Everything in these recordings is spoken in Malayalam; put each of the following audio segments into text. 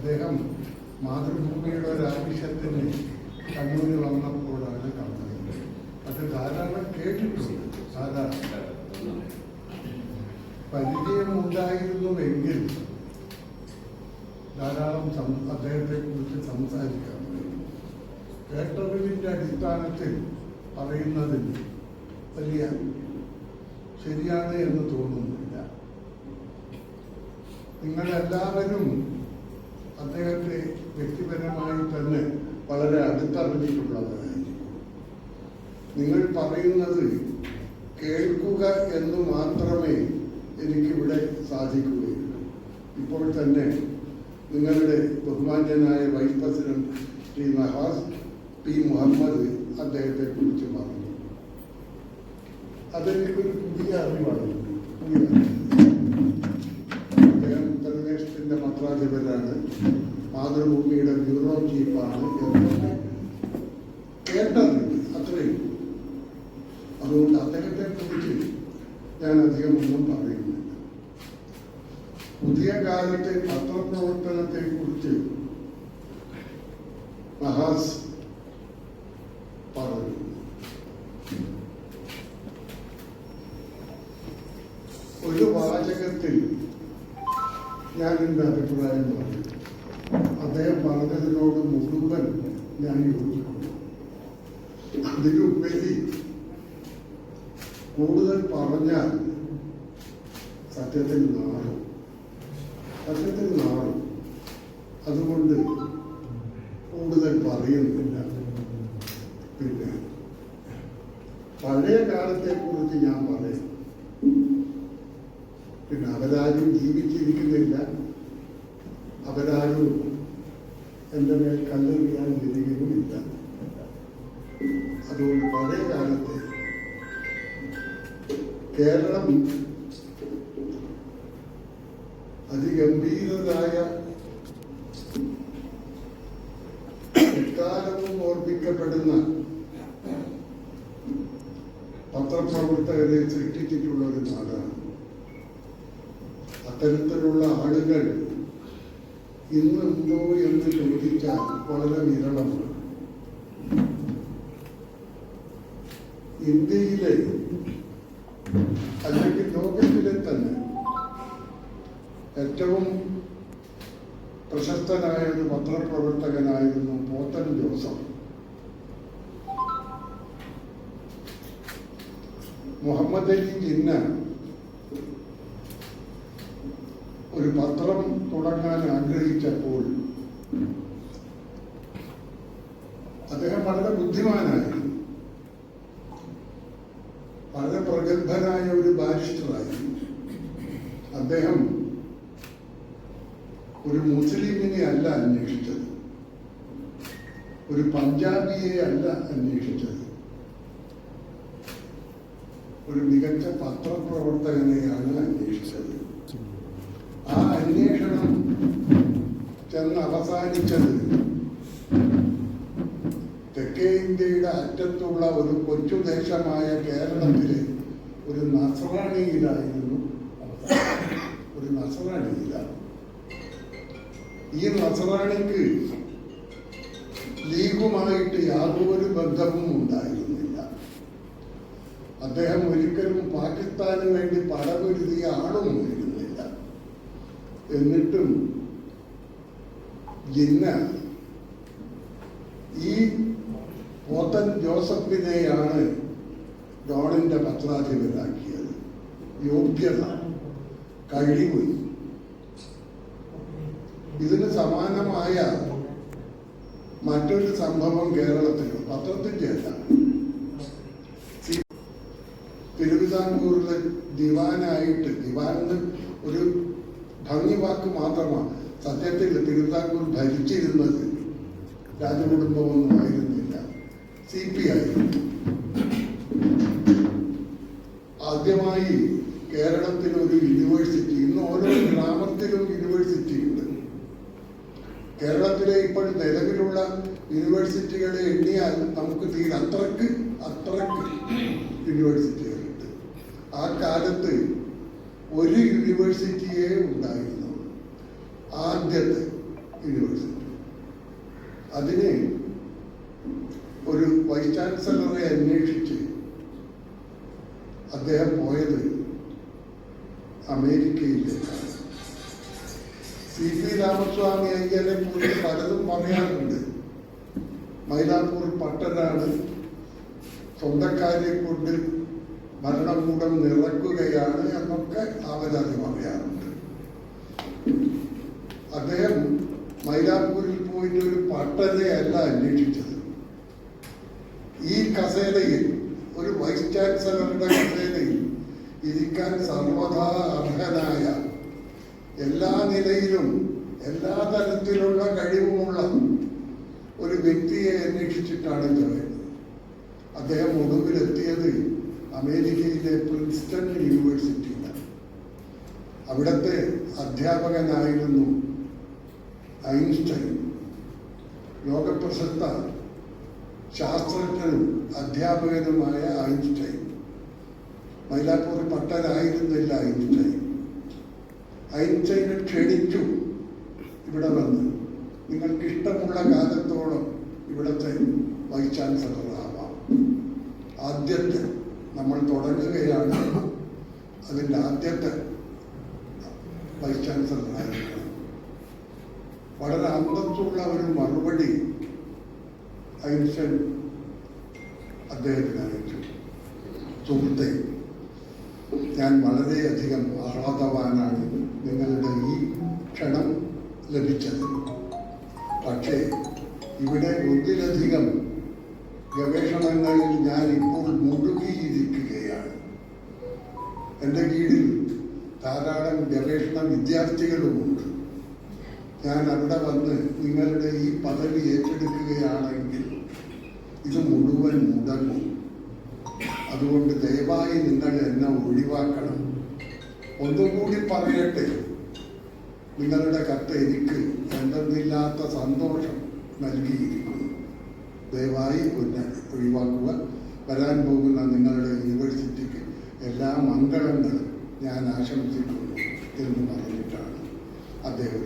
അദ്ദേഹം മാതൃഭൂമിയുടെ ഒരു ആവശ്യത്തിന് കണ്ണൂരിൽ വന്നപ്പോഴാണ് കണ്ടത്. അത് ധാരാളം കേട്ടിട്ടുണ്ട്. സാധാരണ പരിചയമുണ്ടായിരുന്നുവെങ്കിൽ ധാരാളം അദ്ദേഹത്തെ കുറിച്ച് സംസാരിക്കാം. കേട്ടറിവിന്റെ അടിസ്ഥാനത്തിൽ പറയുന്നതിൽ വലിയ ശരിയാണ് എന്ന് തോന്നുന്നില്ല. നിങ്ങളെല്ലാവരും അദ്ദേഹത്തെ വ്യക്തിപരമായി തന്നെ വളരെ അടുത്തറിഞ്ഞിട്ടുള്ളവരായിരിക്കും. നിങ്ങൾ പറയുന്നത് കേൾക്കുക എന്ന് മാത്രമേ എനിക്കിവിടെ സാധിക്കുകയുള്ളൂ. ഇപ്പോൾ തന്നെ നിങ്ങളുടെ ബഹുമാന്യനായ vice president Shri Nahas P Muhammad അദ്ദേഹത്തെ കുറിച്ച് പറഞ്ഞു. അതെനിക്കൊരു പുതിയ അറിവാണ് പുതിയ അറിവ്. അദ്ദേഹം പത്രാധിപരാണ് മാതൃഭൂമിയുടെ ബ്യൂറോ ചീഫാണ് കേട്ടറിവ് അത്രയും. അതുകൊണ്ട് അദ്ദേഹത്തെ കുറിച്ച് ഞാൻ അധികം ഒന്നും പറയുന്നില്ല. പുതിയ കാലത്തെ പത്രപ്രവർത്തനത്തെ കുറിച്ച് മഹാസ് പറഞ്ഞു ഒരു വാചകത്തിൽ ഞാൻ എന്റെ അഭിപ്രായം പറഞ്ഞു അദ്ദേഹം പറഞ്ഞതിനോട് മുഴുവൻ ഞാൻ യോജിക്കുന്നു അതിലുപരി കൂടുതൽ പറഞ്ഞാൽ സത്യത്തിൽ മാറും. സത്യത്തിൽ മാറും. അതുകൊണ്ട് കൂടുതൽ പറയുന്നില്ല. പിന്നെ പഴയ കാലത്തെ കുറിച്ച് ഞാൻ പറയും. പിന്നെ അവരാരും ജീവിച്ചിരിക്കുന്നില്ല. അവരാരും എന്റെ മേൽ കല്ലെറിയാൻ വരികയുമില്ല അതുകൊണ്ട് പഴയ കാലത്തെ കേരളം അതിഗംഭീരതായ എക്കാലവും ഓർമ്മിക്കപ്പെടുന്ന പത്രപ്രവർത്തകരെ സൃഷ്ടിച്ചിട്ടുള്ള ഒരു നാടാണ്. അത്തരത്തിലുള്ള ആളുകൾ ഇന്നുണ്ടോ എന്ന് ചോദിച്ചാൽ വളരെ വിരളമാണ്. ഇന്ത്യയിലെ ഏറ്റവും പ്രശസ്തനായ ഒരു പത്രപ്രവർത്തകനായിരുന്നു പോത്തൻ ജോസഫ്. മുഹമ്മദ് അലി ജിന്ന ഒരു പത്രം തുടങ്ങാൻ ആഗ്രഹിച്ചപ്പോൾ അദ്ദേഹം വളരെ ബുദ്ധിമാനായിരുന്നു വളരെ പ്രഗത്ഭനായ ഒരു ബാരിസ്റ്ററായിരുന്നു അദ്ദേഹം ഒരു മുസ്ലിമിനെ അല്ല അന്വേഷിച്ചത് ഒരു പഞ്ചാബിയെ അല്ല അന്വേഷിച്ചത്. ഒരു മികച്ച പത്രപ്രവർത്തകനെയാണ് അന്വേഷിച്ചത്. ആ അന്വേഷണം ചെന്ന് അവസാനിച്ചത് തെക്കേ ഇന്ത്യയുടെ അറ്റത്തുള്ള ഒരു കൊച്ചു ദേശമായ കേരളത്തിലെ ഒരു നസ്രാണിയിലായിരുന്നു അവസാനം. ഒരു നസ്രാണിയിലാണ്. ഈ നസ്രാണിക്ക് ലീഗുമായിട്ട് യാതൊരു ബന്ധവും ഉണ്ടായിരുന്നില്ല. അദ്ദേഹം ഒരിക്കലും പാകിസ്ഥാന് വേണ്ടി പടപൊരുതിയ ആളുമായിരുന്നില്ല എന്നിട്ടും ജിന്ന ഈ പോത്തൻ ജോസഫിനെയാണ് ഡോണിന്റെ പത്രാധിപരാക്കിയത്. യോഗ്യത കഴിവ് ഇതിന് സമാനമായ മറ്റൊരു സംഭവം പത്രത്തിന്റെ അല്ല തിരുവിതാംകൂറിലെ ദിവാനായിട്ട് ദിവാൻ ഒരു ഭംഗി വാക്ക് മാത്രമാണ്. സത്യത്തിൽ തിരുവിതാംകൂർ ഭരിച്ചിരുന്നത് രാജകുടുംബമൊന്നും ആയിരുന്നില്ല. സി പി ആയിരുന്നു ആദ്യമായി കേരളത്തിൽ ഒരു യൂണിവേഴ്സിറ്റി ഇന്ന് ഓരോ ഗ്രാമത്തിലും യൂണിവേഴ്സിറ്റി ഉണ്ട്. കേരളത്തിലെ ഇപ്പോൾ നിലവിലുള്ള യൂണിവേഴ്സിറ്റികളെ എണ്ണിയാൽ നമുക്ക് തീരെ അത്രയ്ക്ക് അത്രയ്ക്ക് യൂണിവേഴ്സിറ്റികളുണ്ട് ആ കാലത്ത് ഒരു യൂണിവേഴ്സിറ്റിയെ ഉണ്ടായിരുന്നു. ആദ്യത്തെ യൂണിവേഴ്സിറ്റി അതിന് ഒരു വൈസ് ചാൻസലറെ അന്വേഷിച്ച് അദ്ദേഹം പോയത് അമേരിക്കയിലേക്കാണ്. സി പി രാമസ്വാമി അയ്യരെ കുറിച്ച് പലതും പറയാറുണ്ട്. മൈലാപ്പൂർ പട്ടനാട് സ്വന്തക്കാരെ കൊണ്ട് ഭരണകൂടം നിറക്കുകയാണ് എന്നൊക്കെ അവരത് പറയാറുണ്ട്. അദ്ദേഹം മൈലാപ്പൂരിൽ പോയിട്ട് ഒരു പട്ടനെയല്ല അന്വേഷിച്ചത്. ഈ കസേരയിൽ ഒരു വൈസ് ചാൻസലറുടെ കസേരയിൽ ഇരിക്കാൻ സർവതാ അർഹനായ എല്ലാ നിലയിലും എല്ലാ തരത്തിലുള്ള കഴിവുമുള്ള ഒരു വ്യക്തിയെ അന്വേഷിച്ചിട്ടാണ് ഇത് പറയുന്നത്. അദ്ദേഹം ഒടുവിലെത്തിയത് അമേരിക്കയിലെ പ്രിൻസ്റ്റൺ യൂണിവേഴ്സിറ്റിയിലാണ്. അവിടുത്തെ അധ്യാപകനായിരുന്നു ഐൻസ്റ്റൈൻ. ലോകപ്രശസ്ത ശാസ്ത്രജ്ഞനും അധ്യാപകനുമായ ഐൻസ്റ്റൈൻ. മൈലാപ്പൂർ പട്ടരായിരുന്നില്ല ഐൻസ്റ്റൈൻ. ഐൻസ്റ്റൈനെ ക്ഷണിച്ചു ഇവിടെ വന്ന്. നിങ്ങൾക്ക് ഇഷ്ടമുള്ള കാലത്തോളം ഇവിടുത്തെ വൈസ് ചാൻസലർ ആവാം ആദ്യത്തെ നമ്മൾ തുടങ്ങുകയാണ്. അതിന്റെ ആദ്യത്തെ വൈസ് ചാൻസലറായിരിക്കണം വളരെ അന്തസ്സുള്ള ഒരു മറുപടി ഐൻസ്റ്റൈൻ അദ്ദേഹത്തിന് അയച്ചു. സുഹൃത്തെ ഞാൻ വളരെയധികം ആഹ്ലാദവാനാണ് നിങ്ങളുടെ ഈ ക്ഷണം ലഭിച്ചത്. പക്ഷേ ഇവിടെ ഒന്നിലധികം ഗവേഷണങ്ങളിൽ ഞാൻ ഇപ്പോൾ മുഴുകിയിരിക്കുകയാണ്. എന്റെ കീഴിൽ ധാരാളം ഗവേഷണ വിദ്യാർത്ഥികളുമുണ്ട്. ഞാൻ അവിടെ വന്ന് നിങ്ങളുടെ ഈ പദവി ഏറ്റെടുക്കുകയാണെങ്കിൽ ഇത് മുഴുവൻ മുടങ്ങും. അതുകൊണ്ട് ദയവായി നിങ്ങൾ എന്നെ ഒഴിവാക്കണം. ഒന്നുകൂടി പറയട്ടെ. നിങ്ങളുടെ കത്ത് എനിക്ക് എന്തെന്നില്ലാത്ത സന്തോഷം നൽകിയിരിക്കുന്നു. ദയവായി ഒന്ന് ഒഴിവാക്കുക. വരാൻ പോകുന്ന നിങ്ങളുടെ യൂണിവേഴ്സിറ്റിക്ക് എല്ലാ മംഗളങ്ങളും ഞാൻ ആശംസിക്കുന്നു എന്ന് പറഞ്ഞിട്ടാണ് അദ്ദേഹം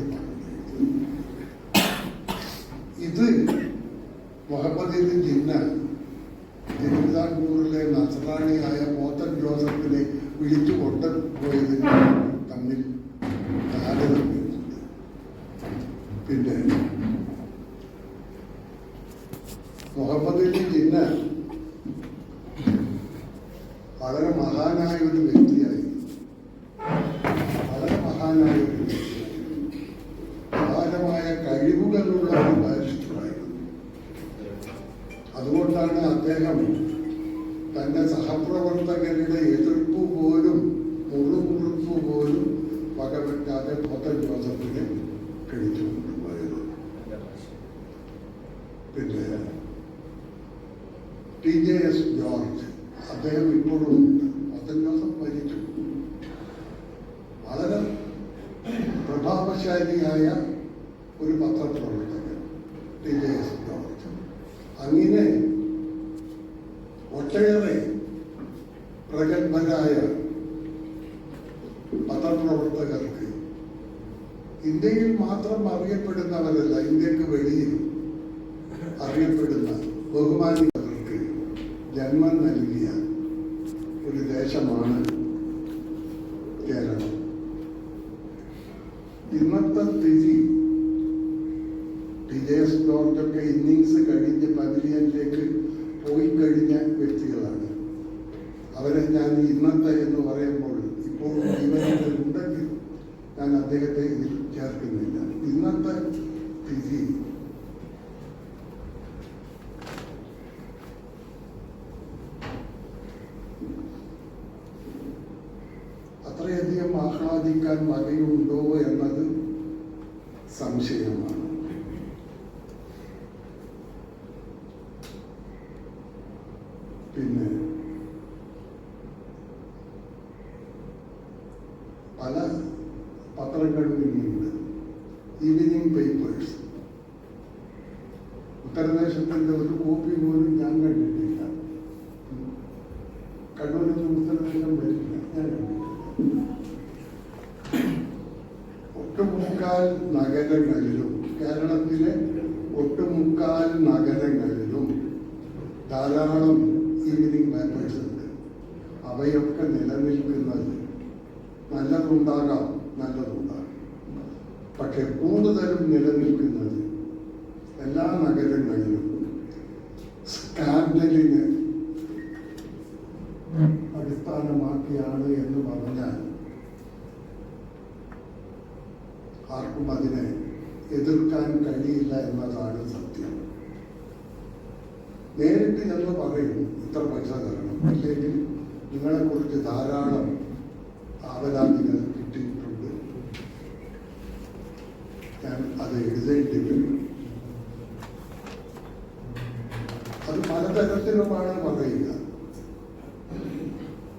ഇത് മുഹമ്മദ് ജിന്ന തിരുവിതാംകൂറിലെ നസ്രാണിയായ പോത്തൻ ജോസഫിനെ വിളിച്ചു കൊണ്ടുപോയതിന് തമ്മിൽ താരതമ്യമുണ്ട് പിന്നെ മുഹമ്മദ് അലി ജിന്ന വളരെ മഹാനായ ഒരു വ്യക്തിയായി മഹാനായ അപാരമായ കഴിവുകളുള്ള ഒരു ബാരിസ്റ്ററായിരുന്നു. അതുകൊണ്ടാണ് അദ്ദേഹം തന്റെ സഹപ്രവർത്തകരുടെ എതിർപ്പ് പോലും മുറുമുറുപ്പ് പോലും പകവെക്കാതെ പോത്തൻ ജോസഫിനെ ക്ഷണിച്ചു കൊണ്ടുപോയത് പിന്നെ ടി ജെ എസ് ജോർജ് അദ്ദേഹം ഇപ്പോഴും ഉണ്ട് പോത്തൻ ജോസഫ് മരിച്ചു വളരെ പ്രഭാവശാലിയായ ഒരു പത്രപ്രവർത്തകൻ ടി ജെ എസ് ജോർജ് അങ്ങനെ ഒട്ടേറെ പ്രഗത്ഭരായ പത്രപ്രവർത്തകർക്ക് ഇന്ത്യയിൽ മാത്രം അറിയപ്പെടുന്നവരല്ല ഇന്ത്യയ്ക്ക് വെളിയിൽ അറിയപ്പെടുന്ന ബഹുമാനികൾക്ക് ജന്മം നൽകിയ ഒരു ദേശമാണ് കേരളം. ഇന്നത്തെ സ്ഥിതി വിജയസ് ജോർജൊക്കെ ഇന്നിങ്സ് കഴിഞ്ഞ് പവിലിയനിലേക്ക് പോയി കഴിഞ്ഞ വ്യക്തികളാണ്. അവരെ ഞാൻ ഇന്നത്തെ എന്ന് പറയുമ്പോൾ ഇപ്പോൾ ജീവനത്തിൽ ഉണ്ടെങ്കിൽ ഞാൻ അദ്ദേഹത്തെ ഇതിൽ ചേർക്കുന്നില്ല ഇന്നത്തെ സ്ഥിതി അത്രയധികം ആഹ്ലാദിക്കാൻ വകയുണ്ടോ എന്നത് സംശയമാണ്. പിന്നെ പല പത്രങ്ങളും ഇനിയുണ്ട് ഈവനിങ് പേപ്പേഴ്സ് ഉത്തരദേശത്തിന്റെ ഒരു കോപ്പി പോലും ഞാൻ കണ്ടിട്ടില്ല. കണ്ണൂരിൽ ഉത്തരദേശം വരില്ല ഞാൻ കണ്ടിട്ടില്ല. ഒട്ടുമുക്കാൽ നഗരങ്ങളിലും കേരളത്തിലെ ഒട്ടുമുക്കാൽ നഗരങ്ങളിലും ധാരാളം ഈവനിങ് പേപ്പേഴ്സ് ഉണ്ട്. അവയൊക്കെ നിലനിൽക്കുന്നത് നല്ലതുണ്ടാകാം. നല്ലതുണ്ടാകാം. പക്ഷെ കൂടുതലും നിലനിൽക്കുന്നത് എല്ലാ നഗരങ്ങളിലും സ്കാൻഡലിന് അടിസ്ഥാനമാക്കിയാണ് എന്ന് പറഞ്ഞാൽ ആർക്കും അതിനെ എതിർക്കാൻ കഴിയില്ല എന്നതാണ് സത്യം. നേരിട്ട് ഞങ്ങൾ പറയും ഇത്ര പൈസ തരണം. അല്ലെങ്കിൽ നിങ്ങളെ കുറിച്ച് ധാരാളം ആവലാതികൾ കിട്ടിയിട്ടുണ്ട് ഞാൻ അത് എഴുതേണ്ടി വരും അത് പലതരത്തിലുമാണ് പറയുക.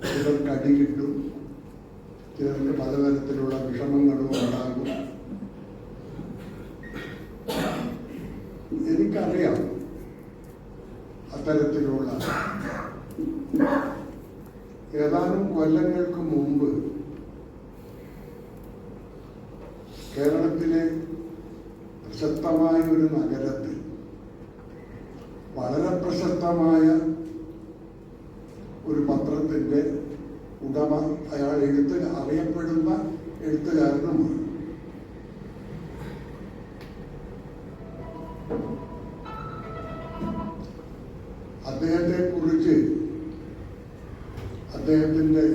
ചിലർക്ക് അടി കിട്ടും ചിലർക്ക് പലതരത്തിലുള്ള വിഷമങ്ങളും ഉണ്ടാകും. എനിക്കറിയാം അത്തരത്തിലുള്ള ഏതാനും കൊല്ലങ്ങൾക്ക് മുമ്പ് കേരളത്തിലെ പ്രശസ്തമായ ഒരു നഗരത്തിൽ. വളരെ പ്രശസ്തമായ ഒരു പത്രത്തിന്റെ ഉടമ അയാൾ എഴുത്ത് അറിയപ്പെടുന്ന എഴുത്തുകാരനുമാണ് അദ്ദേഹത്തെ കുറിച്ച് അദ്ദേഹത്തിന്റെ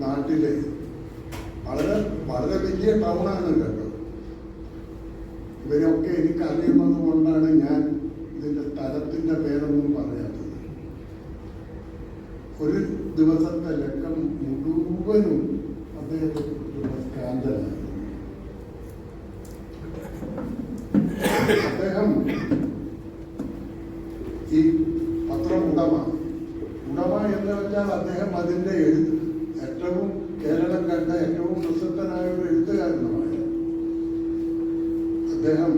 നാട്ടിലെ വളരെ വളരെ വലിയ ടൗണാണ് കേട്ടോ ഇവരൊക്കെ എനിക്ക് അറിയുന്നത് കൊണ്ടാണ് ഞാൻ ഇതിന്റെ സ്ഥലത്തിന്റെ പേരൊന്നും പറയാത്തത് ഒരു ദിവസത്തെ ലക്കം മുഴുവനും അദ്ദേഹത്തെ അദ്ദേഹം ഈ പത്രം ഉടമ. ഉടമ എന്ന് വെച്ചാൽ അദ്ദേഹം അതിന്റെ എഴുത്ത് ഏറ്റവും കേരളം കണ്ട ഏറ്റവും പ്രസിദ്ധനായ ഒരു എഴുത്തുകാരനുമായ അദ്ദേഹം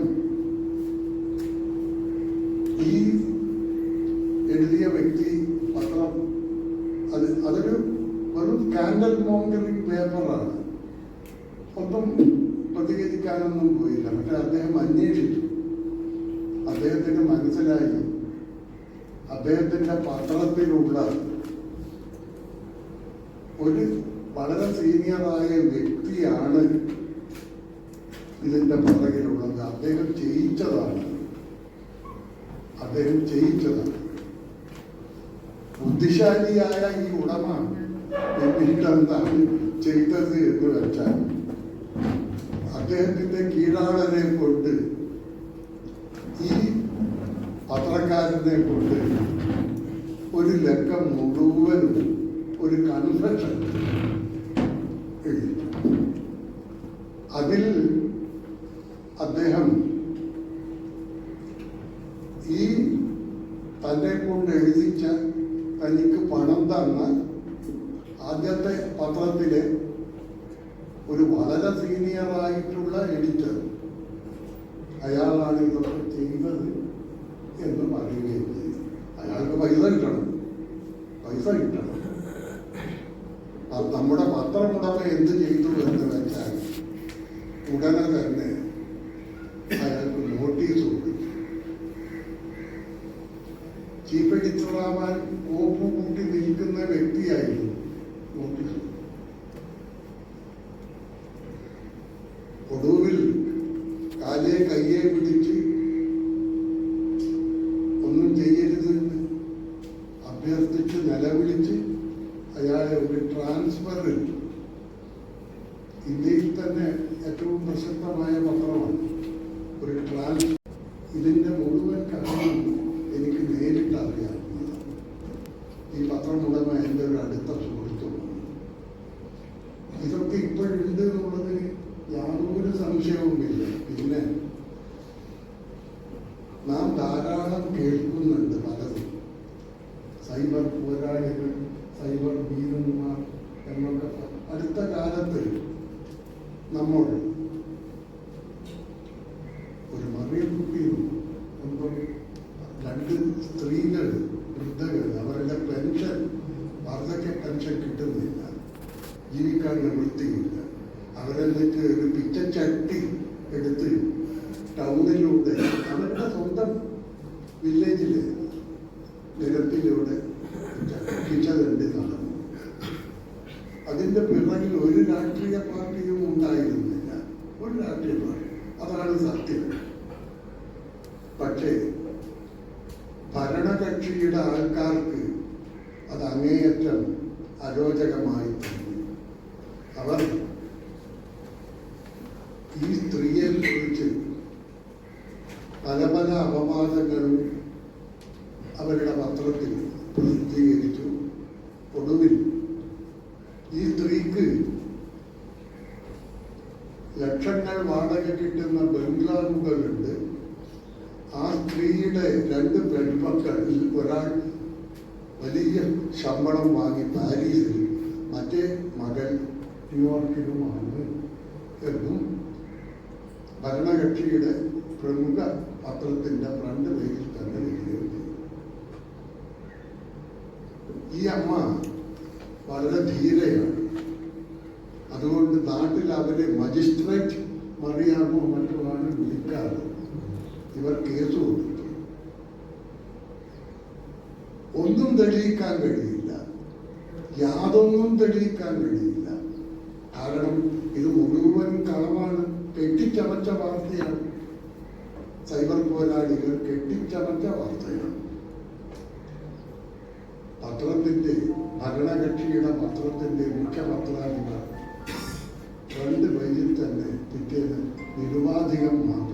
ഈ എഴുതിയ വ്യക്തി പത്രം അത് അതൊരു വെറും കാൻഡൽ മോങ്കറിംഗ് പേപ്പറാണ്. ഒന്നും പ്രതികരിക്കാനൊന്നും പോയില്ല. പക്ഷെ അദ്ദേഹം അന്വേഷിച്ചു. അദ്ദേഹത്തിന് മനസ്സിലായി. അദ്ദേഹത്തിന്റെ പത്രത്തിലുള്ള ഒരു വളരെ സീനിയറായ വ്യക്തിയാണ് ഇതിന്റെ പുറകിലുള്ളത്. അദ്ദേഹം ചെയ്യിച്ചതാണ്. അദ്ദേഹം ചെയ്യിച്ചതാണ്. ബുദ്ധിശാലിയായ ഈ ഉടമ എന്താണ് ചെയ്തത് എന്ന് വെച്ചാൽ അദ്ദേഹത്തിന്റെ കീഴാളനെ കൊണ്ട് ഈ പത്രക്കാരനെ കൊണ്ട് ഒരു ലക്കം മുഴുവനും ഒരു കൺഫെഷൻ അതിൽ അദ്ദേഹം ഈ തന്നെ കൊണ്ട് എഴുതിച്ച തനിക്ക് പണം തന്ന ആദ്യത്തെ പത്രത്തിലെ ഒരു വളരെ സീനിയറായിട്ടുള്ള എഡിറ്റർ അയാളാണ് ഇതൊക്കെ ചെയ്തത് എന്ന് പറയുകയും ചെയ്തു അയാൾക്ക് പൈസ കിട്ടണം. പൈസ കിട്ടണം. നമ്മുടെ പത്രം ഉടമ എന്ത് ചെയ്തു എന്ന് വെച്ചാൽ ഉടനെ തന്നെ ഏറ്റവും പ്രശസ്തമായ പത്രമാണ് ഒരു ട്രാൻസ് ഇതിന്റെ മുഴുവൻ കാരണം എനിക്ക് നേരിട്ട് അറിയാവുന്നതാണ് ഈ പത്രമുടമ എന്റെ ഒരു അടുത്ത സുഹൃത്തുമാണ് ഇതൊക്കെ ഇപ്പോഴുണ്ട് എന്നുള്ളതിന് യാതൊരു സംശയവുമില്ല പിന്നെ നാം ധാരാളം കേൾക്കുന്നുണ്ട് പലതും സൈബർ പോരാളികൾ സൈബർ വീരന്മാർ എന്നൊക്കെ പ- അടുത്ത കാലത്ത് നമ്മൾ ഒരു മറിയക്കുട്ടിയും ഒന്നും രണ്ട് സ്ത്രീകൾ വൃദ്ധകൾ അവരുടെ പെൻഷൻ വാർദ്ധക്യ പെൻഷൻ കിട്ടുന്നില്ല. ജീവിക്കാൻ നിവൃത്തിയില്ല അവരെന്നിട്ട് ഒരു പിച്ചച്ചട്ടി എടുത്ത് ടൗണിലൂടെ അവരുടെ സ്വന്തം വില്ലേജിൽ നിരത്തിലൂടെ കിച്ചതണ്ടി നടന്നു. അതിന്റെ പിറകിൽ ഒരു രാഷ്ട്രീയ പാർട്ടിയും ഉണ്ടായിരുന്നില്ല. ഒരു രാഷ്ട്രീയ പാർട്ടി. അതാണ് സത്യം. പക്ഷേ ഭരണകക്ഷിയുടെ ആൾക്കാർക്ക് അരോചകമായി തോന്നി ന്യൂയോർക്കിലുമാണ് എന്നും ഭരണകക്ഷിയുടെ പ്രമുഖ പത്രത്തിന്റെ ഫ്രണ്ട് പേജിൽ തന്നെ ഈ അമ്മ വളരെ ധീരയാണ്. അതുകൊണ്ട് നാട്ടിൽ അവരെ മജിസ്ട്രേറ്റ് മറിയാമോ മറ്റുമാണ് വിളിക്കാറ്. ഇവർ കേസ് കൊടുത്തു. ഒന്നും തെളിയിക്കാൻ കഴിയില്ല. യാതൊന്നും തെളിയിക്കാൻ കഴിയില്ല. കാരണം ഇത് മുഴുവൻ കളവാണ്. കെട്ടിച്ചമച്ച വാർത്തയാണ്. സൈബർ പോരാളികൾ കെട്ടിച്ചമച്ച വാർത്തയാണ്. പത്രത്തിന്റെ ഭരണകക്ഷിയുടെ പത്രത്തിന്റെ മുഖ്യ പത്രാധിപർ രണ്ട് പേജിൽ തന്നെ പിറ്റേന്ന് നിരുപാധികം മാപ്പ്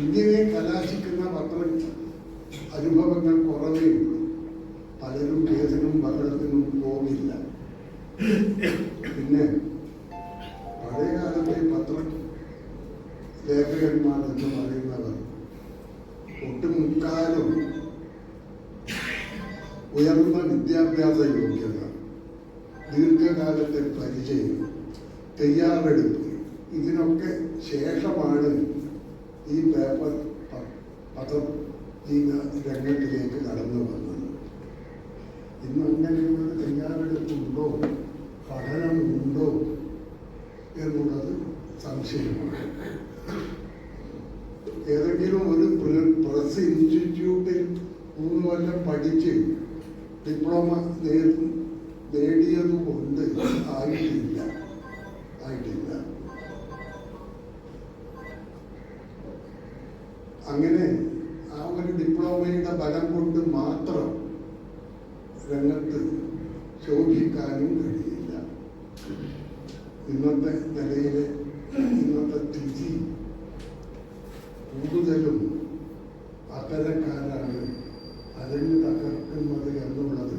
ഇന്ത്യയെ കലാശിക്കുന്ന പത്ര അനുഭവങ്ങൾ കുറവേ ഉള്ളൂ. പലരും കേസിനും ബഹളത്തിനും പോകില്ല പിന്നെ പഴയ കാലത്തെ പത്ര ലേഖകന്മാർ എന്ന് പറയുന്നവർ ഒട്ടുമുക്കാലും ഉയർന്ന വിദ്യാഭ്യാസ യോഗ്യത ദീർഘകാലത്തെ പരിചയം തയ്യാറെടുപ്പ് ഇതിനൊക്കെ ശേഷമാണ് ഈ പേപ്പർ പത്രം ഈ രംഗത്തിലേക്ക് കടന്നു വന്നത്. ഇന്ന് അങ്ങനെയുള്ള തയ്യാറെടുപ്പുണ്ടോ പഠനമുണ്ടോ എന്നുള്ളത് സംശയമാണ്. ഏതെങ്കിലും ഒരു പ്രസ് ഇൻസ്റ്റിറ്റ്യൂട്ടിൽ മൂന്ന് കൊല്ലം പഠിച്ച് ഡിപ്ലോമ നേടിയതുകൊണ്ട് ആയിട്ടില്ല. ആയിട്ടില്ല. അങ്ങനെ ആ ഒരു ഡിപ്ലോമയുടെ ബലം കൊണ്ട് മാത്രം രംഗത്ത് ശോഭിക്കാനും കഴിയില്ല. ഇന്നത്തെ നിലയിലെ ഇന്നത്തെ സ്ഥിതി കൂടുതലും അത്തരക്കാരാണ് അതിന് തകർക്കുന്നത് എന്നുള്ളത്